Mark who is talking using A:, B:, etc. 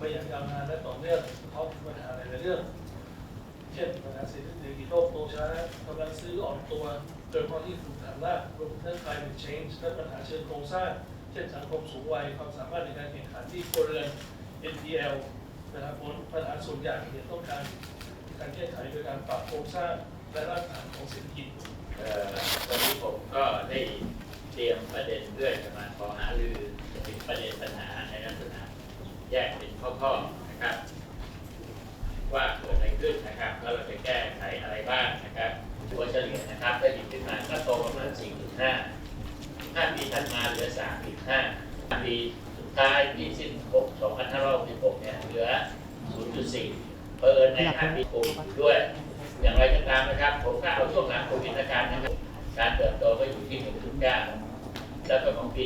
A: มาอย่างยาวนานและต่อเนื่องเขามีปัญหาหลายๆเรื่อง เช่นปัญหาเศรษฐกิจโลกโตช้ากำลังซื้ออ่อนตัวโดยเฉพาะที่ถูกฐานรากรวมทั้ง climate change และปัญหาเชิงโครงสร้าง เช่นสังคมสูงวัยความสามารถในการแข่งขันที่ครัวเรือน NPL นะครับผลปัญหาส่วนใหญ่เนี่ยต้องการการแก้ไขโดยการปรับโครงสร้างและรากฐานของเศรษฐกิจ
B: เอ่อวันนี้ผมก็ได้เตรียมประเด็นเพื่อจะมาขอหารือถึงประเด็นปัญหาในลักษณะแยกเป็น ข้อนะครับ ว่าเกิดอะไรขึ้นนะครับแล้วเราจะแก้ไขอะไรบ้างนะครับตัวเฉลี่ยนะครับได้ดีขึ้นมาก็โตประมาณ4.5 5ปีถัดมาเหลือ 3.5ปีสุดท้ายที่สิ้น6 2566เนี่ยเหลือ 0.4 เพิ่นใน5ปีโควิดด้วย อย่างไรก็ตามนะครับ ผมก็เอาช่วงหลังโควิดอาการนะครับการเติบโตก็อยู่ที่ 1.9 แล้วก็ของปี